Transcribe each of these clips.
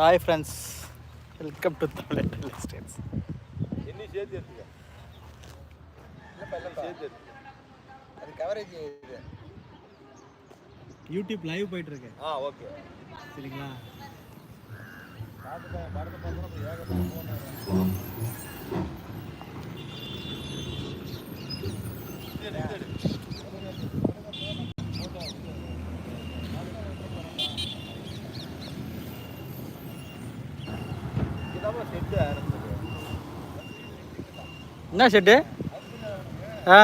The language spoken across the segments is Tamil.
Hi friends welcome to Tamil real estates எண்ணி சேர்த்து எடுத்துக்க சேர்த்து அது கவரேஜ் யூடியூப் லைவ் போயிட்டு இருக்கு ஆ ஓகே சரிங்களா பார்த்துட்டேன் படத்தை பார்த்தோன்னா ஏகப்பட்ட என்ன செட்டு ஆ.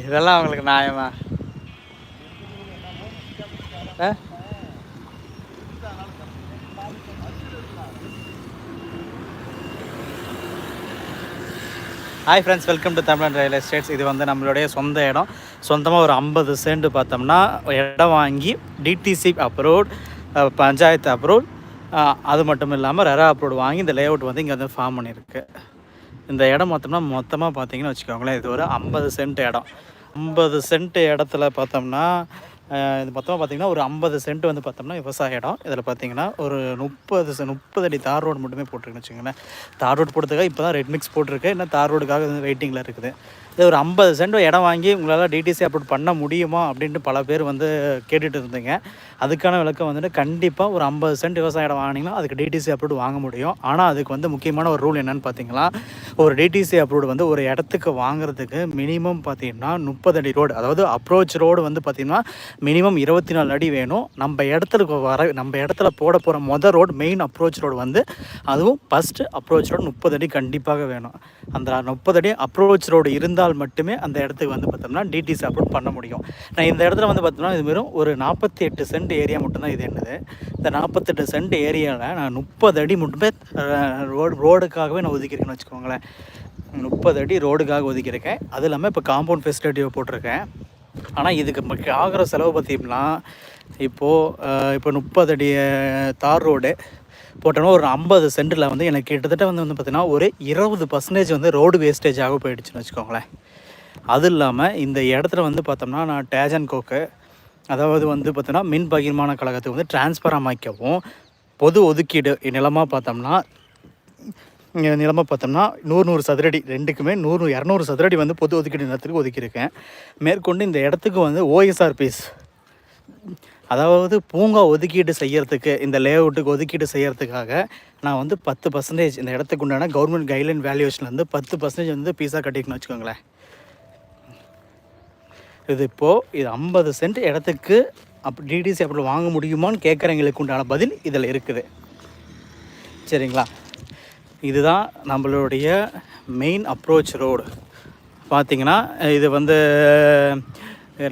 இதெல்லாம் அவங்களுக்கு நியாயமா? ஆ. Hi friends welcome to Tamil Nadu real estates இது வந்து நம்மளுடைய சொந்த இடம். சொந்தமாக ஒரு ஐம்பது சென்ட் பார்த்தோம்னா இடம் வாங்கி டிடிசி அப்ரூவ்ட் பஞ்சாயத்து அப்ரூவ் அது மட்டும் இல்லாமல் ரெரா அப்ரூவ்ட் வாங்கி இந்த லேஅவுட் வந்து இங்கே வந்து ஃபார்ம் பண்ணியிருக்கு இந்த இடம் மொத்தம்னா மொத்தமாக பார்த்தீங்கன்னு வச்சுக்கோங்களேன் இது ஒரு ஐம்பது சென்ட் இடம். ஐம்பது சென்ட் இடத்துல பார்த்தோம்னா இது மொத்தமாக பார்த்தீங்கன்னா ஒரு ஐம்பது சென்ட் வந்து பார்த்தோம்னா விவசாய இடம். இதில் பார்த்தீங்கன்னா ஒரு முப்பது செ- முப்பது அடி தார் ரோடு மட்டுமே போட்டிருக்குன்னு வச்சுக்கோங்களேன். தார் ரோடு போட்டதுக்காக இப்போ தான் ரெட் மிக்ஸ் போட்டிருக்கு. இன்னும் தார் ரோடுக்காக வந்து வெயிட்டிங்கில் இருக்குது. இது ஒரு ஐம்பது சென்ட் இடம் வாங்கி உங்களால் டிடிசி அப்லோட் பண்ண முடியுமா அப்படின்ட்டு பல பேர் வந்து கேட்டுட்டு இருந்தீங்க. அதுக்கான விளக்கம் வந்துட்டு கண்டிப்பாக ஒரு ஐம்பது சென்ட் விவசாய இடம் வாங்கினீங்கன்னா அதுக்கு டிடிசி அப்லோட் வாங்க முடியும். ஆனால் அதுக்கு வந்து முக்கியமான ஒரு ரூல் என்னென்னு பார்த்தீங்கன்னா ஒரு டிடிசி அப்ரூவ்டு வந்து ஒரு இடத்துக்கு வாங்குறதுக்கு மினிமம் பார்த்தீங்கன்னா முப்பது அடி ரோடு அதாவது அப்ரோச் ரோடு வந்து பார்த்திங்கன்னா மினிமம் இருபத்தி நாலு அடி வேணும். நம்ம இடத்துல வர நம்ம இடத்துல போட போகிற மொதல் ரோடு மெயின் அப்ரோச் ரோடு வந்து அதுவும் ஃபஸ்ட்டு அப்ரோச் ரோடு முப்பது அடி கண்டிப்பாக வேணும். அந்த முப்பது அடி அப்ரோச் ரோடு இருந்தால் மட்டுமே அந்த இடத்துக்கு வந்து பார்த்தோம்னா டிடிசி அப்ரோட் பண்ண முடியும். நான் இந்த இடத்துல வந்து பார்த்தோம்னா இது வெறும் ஒரு நாற்பத்தி எட்டு சென்ட் ஏரியா மட்டும்தான் இது என்னது. இந்த நாற்பத்தெட்டு சென்ட் ஏரியாவில் நான் முப்பது அடி மட்டுமே ரோடு ரோடுக்காகவே நான் ஒதுக்கியிருக்கேன்னு வச்சுக்கோங்களேன். முப்பது அடி ரோடுக்காக ஒதுக்கியிருக்கேன். அது இல்லாமல் இப்போ காம்பவுண்ட் ஃபெசிலிட்டியை போட்டிருக்கேன். ஆனால் இதுக்கு நமக்கு ஆகிற செலவு பார்த்தீங்கன்னா இப்போது இப்போ முப்பது அடி தார் ரோடு போட்டோம்னா ஒரு ஐம்பது சென்டில் வந்து எனக்கு கிட்டத்தட்ட வந்து வந்து பார்த்திங்கன்னா ஒரு இருபது பர்சன்டேஜ் வந்து ரோடு வேஸ்டேஜ் ஆக போயிடுச்சுன்னு வச்சுக்கோங்களேன். அது இல்லாமல் இந்த இடத்துல வந்து பார்த்தோம்னா நான் டேஜன் கோக்கு அதாவது வந்து பார்த்தோன்னா மின் பகிர்மான கழகத்துக்கு வந்து டிரான்ஸ்ஃபர் அமைக்கவும் பொது ஒதுக்கீடு நிலமாக பார்த்தோம்னா நிலமாக பார்த்தோம்னா நூறு நூறு சதுரடி ரெண்டுக்குமே நூறு இரநூறு சதுரடி வந்து பொது ஒதுக்கீடு நிலத்துக்கு ஒதுக்கியிருக்கேன் மேற்கொண்டு இந்த இடத்துக்கு வந்து ஓஎஸ்ஆர்பிஸ் அதாவது பூங்கா ஒதுக்கீடு செய்கிறதுக்கு இந்த லேஅவுட்டுக்கு ஒதுக்கீடு செய்கிறதுக்காக நான் வந்து பத்து பர்சன்டேஜ் இந்த இடத்துக்கு உண்டான கவர்மெண்ட் கைட்லைன் வேல்யூவேஷன்லேருந்து பத்து பர்சன்டேஜ் வந்து பீஸா கட்டிக்கணும்னு வச்சுக்கோங்களேன். இது இப்போது இது ஐம்பது சென்ட் இடத்துக்கு அப் டிடிசி அப்படி வாங்க முடியுமான்னு கேட்குறவங்களுக்கு உண்டான பதில் இதில் இருக்குது. சரிங்களா? இதுதான் நம்மளுடைய மெயின் அப்ரோச் ரோடு பார்த்தீங்கன்னா இது வந்து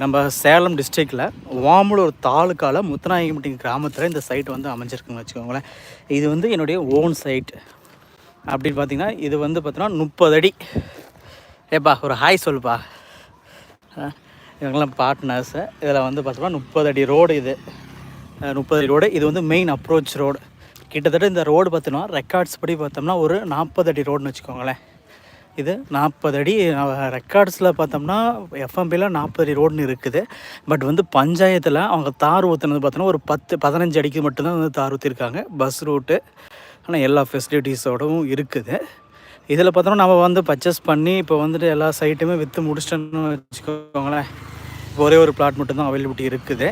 நம்ம சேலம் டிஸ்ட்ரிக்டில் வாமலூர் தாலுக்காவில் முத்தநாயகம்பட்டி கிராமத்தில் இந்த சைட் வந்து அமைஞ்சிருக்குன்னு வச்சுக்கோங்களேன். இது வந்து என்னுடைய ஓன் சைட் அப்படின்னு பார்த்தீங்கன்னா இது வந்து பார்த்தோன்னா முப்பது அடி. ஏப்பா ஒரு ஹாய் சொல்லுப்பா. இவங்கெல்லாம் பார்ட்னர்ஸு இதில் வந்து பார்த்தோம்னா முப்பது அடி ரோடு இது. முப்பது அடி ரோடு இது வந்து மெயின் அப்ரோச் ரோடு கிட்டத்தட்ட இந்த ரோடு பார்த்தோம்னா ரெக்கார்ட்ஸ் படி பார்த்தோம்னா ஒரு நாற்பது அடி ரோடுன்னு வச்சுக்கோங்களேன். இது நாற்பது அடி ரெக்கார்ட்ஸில் பார்த்தோம்னா எஃப்எம்பியில் நாற்பது அடி ரோடுன்னு இருக்குது. பட் வந்து பஞ்சாயத்தில் அவங்க தார் ஊற்றுனது பார்த்தோன்னா ஒரு பத்து பதினஞ்சு அடிக்கு மட்டும்தான் வந்து தார் ஊற்றிருக்காங்க பஸ் ரூட்டு ஆனால் எல்லா ஃபெசிலிட்டிஸோடவும் இருக்குது. இதில் பார்த்தோம்னா நம்ம வந்து பர்ச்சேஸ் பண்ணி இப்போ வந்துட்டு எல்லா சைட்டுமே விற்று முடிச்சிட்டோன்னு வச்சுக்கோங்களேன். ஒரே ஒரு பிளாட் மட்டும்தான் அவைலபிலிட்டி இருக்குது.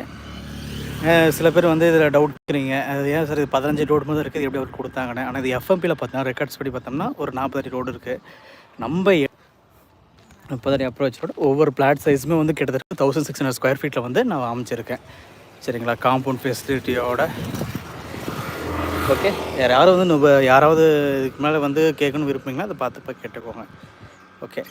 சில பேர் வந்து இதில் டவுட் கேட்குறீங்க. அது ஏன் சார் இது பதினஞ்சு ரோடு மட்டும் இருக்குது? எப்படி அவர் கொடுத்தாங்கன்னு? ஆனால் இது எஃப்எம்பியில் பார்த்தா ரெக்கார்ட்ஸ் படி பார்த்தோம்னா ஒரு நாற்பது ரோடு இருக்குது நம்ம முப்பதடி அப்ரோச் ரோடு ஒவ்வொரு பிளாட் சைஸுமே வந்து கிட்டத்தட்ட தௌசண்ட் சிக்ஸ் ஹண்ட்ரட் ஸ்கொயர் ஃபீட்டில் வந்து நான் அமைச்சிருக்கேன். சரிங்களா? காம்பவுண்ட் ஃபெசிலிட்டியோட ஓகே வேறு யாராவது வந்து யாராவது இதுக்கு மேலே வந்து கேட்கணும்னு விருப்பீங்களா அதை பார்த்து போய் கேட்டுக்கோங்க. ஓகே